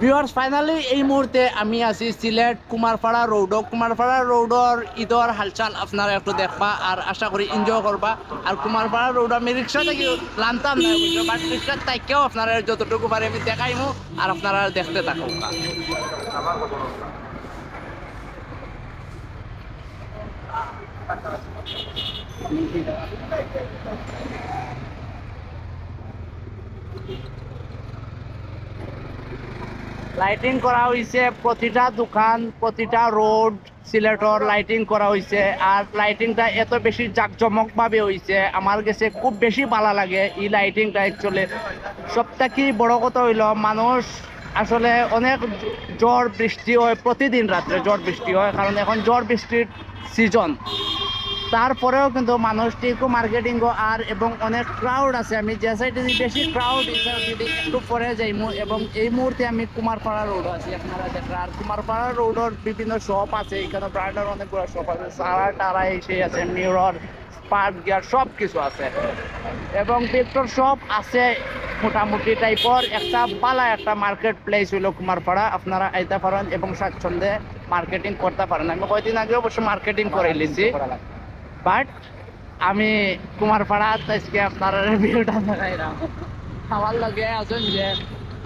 Viewers finally এই মুহূর্তে আমি আছি সিলেট কুমারপাড়া রোড কুমারপাড়া রোডর ঈদর হালচাল আপনারা একটু দেখবা আর আশা করি এনজয় করবা। আর কুমারপাড়া রোড আমি রিক্সা থেকে লানতাম না বাট রিক্সা তাইকেও আপনারা যতটুকু পারে আমি দেখাইমু আর আপনারা দেখতে থাকো। লাইটিং করা হয়েছে প্রতিটা দোকান, প্রতিটা রোড, সিলেটর লাইটিং করা হয়েছে আর লাইটিংটা এত বেশি জাকজমক ভাবে হয়েছে আমার কাছে খুব বেশি ভালো লাগে এই লাইটিংটা অ্যাকচুয়ালি সবথেকে বড় কথা হইল, মানুষ আসলে অনেক ঝড় বৃষ্টি হয় প্রতিদিন রাত্রে ঝড় বৃষ্টি হয়, কারণ এখন ঝড় বৃষ্টির সিজন তারপরেও কিন্তু মানুষ টিকো মার্কেটিং আর এবং অনেক ক্রাউড আছে। আমি যে সাইডে বেশি ক্রাউড একটু পরে যাইমু এবং এই মুহূর্তে আমি কুমারপাড়া রোড আছি, আপনারা আর কুমারপাড়া রোডের বিভিন্ন শপ আছে, এখানে ব্র্যান্ডের অনেকগুলো শপ আছে। সারা টারা এসে আছে মিরর স্পার্ক গিয়ার সব কিছু আছে। এবং ভিক্টর শপ আছে মোটামুটি টাইপর একটা পালা একটা মার্কেট প্লেস হইল কুমারপাড়া। আপনারা আইতে পারেন এবং স্বাচ্ছন্দ্যে মার্কেটিং করতে পারেন। আমি কয়দিন আগে অবশ্য মার্কেটিং করে নিয়েছি বাট আমি কুমারপাড়া আজকে আপনার ভিডিওটা দেখাইলাম। আমার লগে আছেন যে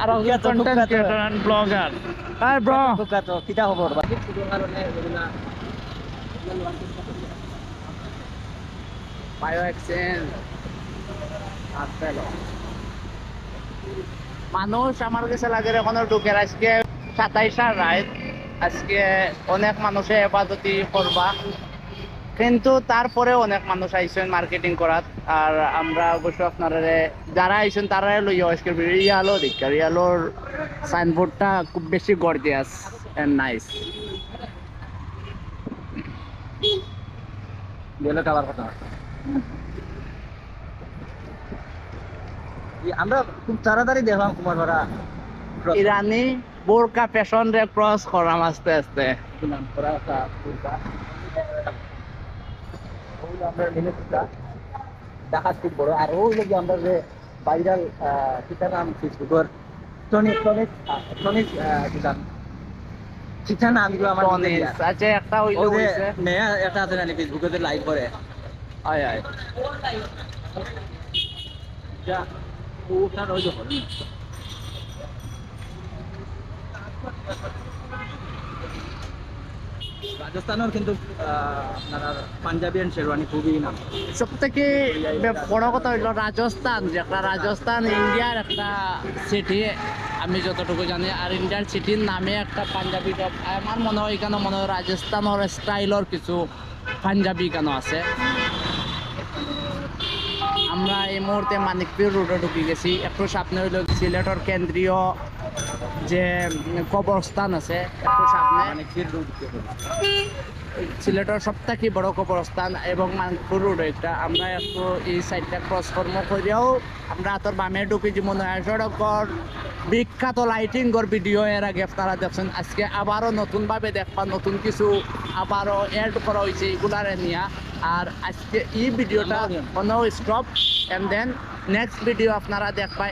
আর content creator and blogger hi bro. তো কিতা খবর? বাকি বায়ো এক্সচেঞ্জ মানুষ আমার কাছে লাগে এখনও ঢুকে আজকে সাতাইশা রাত। আজকে অনেক মানুষে এবাদতি করবা। কিন্তু তারপরে অনেক মানুষ আইসেন মার্কেটিং করাত। আর আমরা অবশ্য আপনারা যারা আইসেন তারা লইয়া আজকে রিয়ালো দেখা রিয়ালোর সাইনবোর্ডটা খুব বেশি গর্জিয়াস এন্ড নাইস গেলে কালার কথা। আমরা খুব তাড়াতাড়ি দেখলাম কুমার ভাড়া। ইরানি বোরকা ফ্যাশন রে ক্রস করাম আস্তে আস্তে। নাম একটা আমরা বড়। আর ওগুলো কি আমরা যে ভাইরাল কিতা নাম ফেসবুকের টনিক টনিক টনিক কিতা কিতা নামগুলো আমার মনে নেই। আচ্ছা একটা ও যে হইছে। একটা আছে না ফেসবুকে যে লাইভ করে। আয় আয়। যা ওটার ওই যখন রাজস্থানের কিন্তু আপনার পাঞ্জাবি এন্ড শেরওয়ানি খুবই নাম। সব থেকে বড় কথা হইল রাজস্থান, যে একটা রাজস্থান, ইন্ডিয়ার একটা সিটি আমি যতটুকু জানি, আর ইন্ডিয়ার সিটির নামে একটা পাঞ্জাবি টপ আমার মনে হয় এখানে মনে হয় রাজস্থানের স্টাইলের কিছু পাঞ্জাবি কেন আছে। আমরা এই মুহূর্তে মানিকপুর রোডে ঢুকে গেছি। একটু সামনে হইল সিলেটের কেন্দ্রীয় যে কবরস্থান আছে একটু সামনে মানে সিলেটের সব থেকে বড় কবরস্থান এবং মানপুর রোড এটা। আমরা একটু এই সাইডটা ক্রস কর্ম করিয়াও আমরা তোর বামে ঢুকি যেমন সড়কর। বিখ্যাত লাইটিং গর ভিডিও এর আগে আপনারা দেখছেন। আজকে আবারও নতুনভাবে দেখবা নতুন কিছু আবারও এড করা হয়েছে এগুলারে নিয়ে। আর আজকে এই ভিডিওটা কোনো stop and then next video আপনারা দেখবা